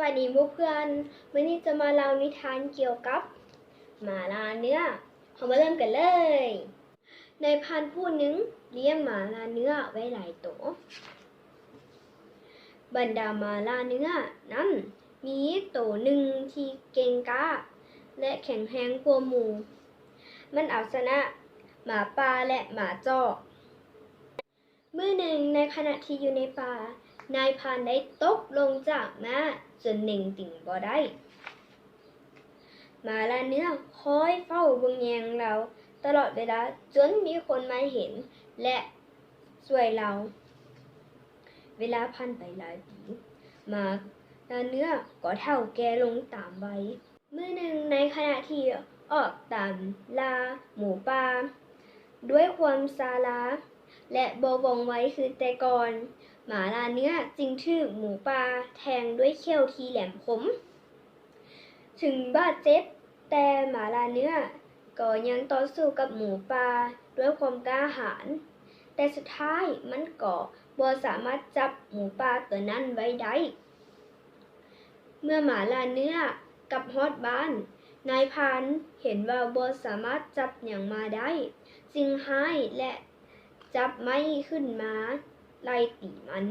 วัสดีพวกเพื่อนวันนี้จะมาเล่านิทานเกี่ยวกับหมาลาเนื้อเรามาเริ่มกันเลย ในพันผู้หนึ่งเลี้ยงหมาลาเนื้อไว้หลายตัวบรรดาหมาลาเนื้อนั้นมีตัวหนึ่งที่เก่งกาและแข็งแรงกว่าหมู มันเอาชนะหมาป่าและหมาจอกมื่อหนึ่งในขณะที่อยู่ในป่า นายพานได้ตกลงจากม้าจนหนึ่งติ่งบ่ได้ มาลาเนื้อคอยเฝ้าเบึงแยงเรา ตลอดเวลาจนมีคนมาเห็น และช่วยเรา เวลาพันไปหลายปีมาลาเนื้อก็เท่าแกลงตามใบมื่อหนึ่งในขณะที่ออกตามลา หมูป่าด้วยความซาลาและบวงไว้คือแต่ก่อน หมาลาเนื้อจึงถือหมูป่าแทงด้วยเขี้ยวทีแหลมคม ถึงบาดเจ็บ แต่หมาลาเนื้อก็ยังต่อสู้กับหมูป่าด้วยความกล้าหาญ แต่สุดท้ายมันก็บ่สามารถจับหมูป่าตัวนั้นไว้ได้ เมื่อหมาลาเนื้อกับฮอดบ้าน นายพรานเห็นว่าบ่สามารถจับอย่างมาได้ จึงให้และจับไม้ขึ้นมา ไล่ตีมัน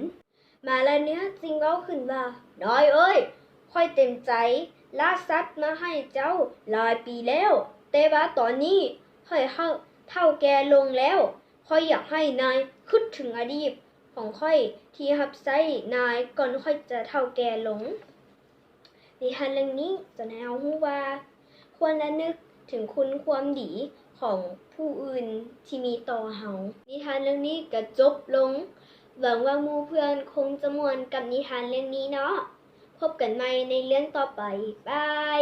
มาละเนื้อจึงเว้าขึ้นว่าน้อยเอ้ย ค่อยเต็มใจล่าสัตว์มาให้เจ้าหลายปีแล้ว แต่ว่าตอนนี้ค่อยเข้าเท่าแกลงแล้ว ค่อยอยากให้นายคิดถึงอดีตของค่อยที่หับไส้นายก่อนค่อยจะเท่าแกลงนิทานเรื่องนี้จะแนวหูว่า ควรระนึกถึงคุณความดีของผู้อื่นที่มีต่อเฮานิทานเรื่องนี้ก็จบลง หวังว่ามูเพื่อนคงจะม่วนกับนิทานเรื่องนี้เนาะ พบกันใหม่ในเรื่องต่อไป บาย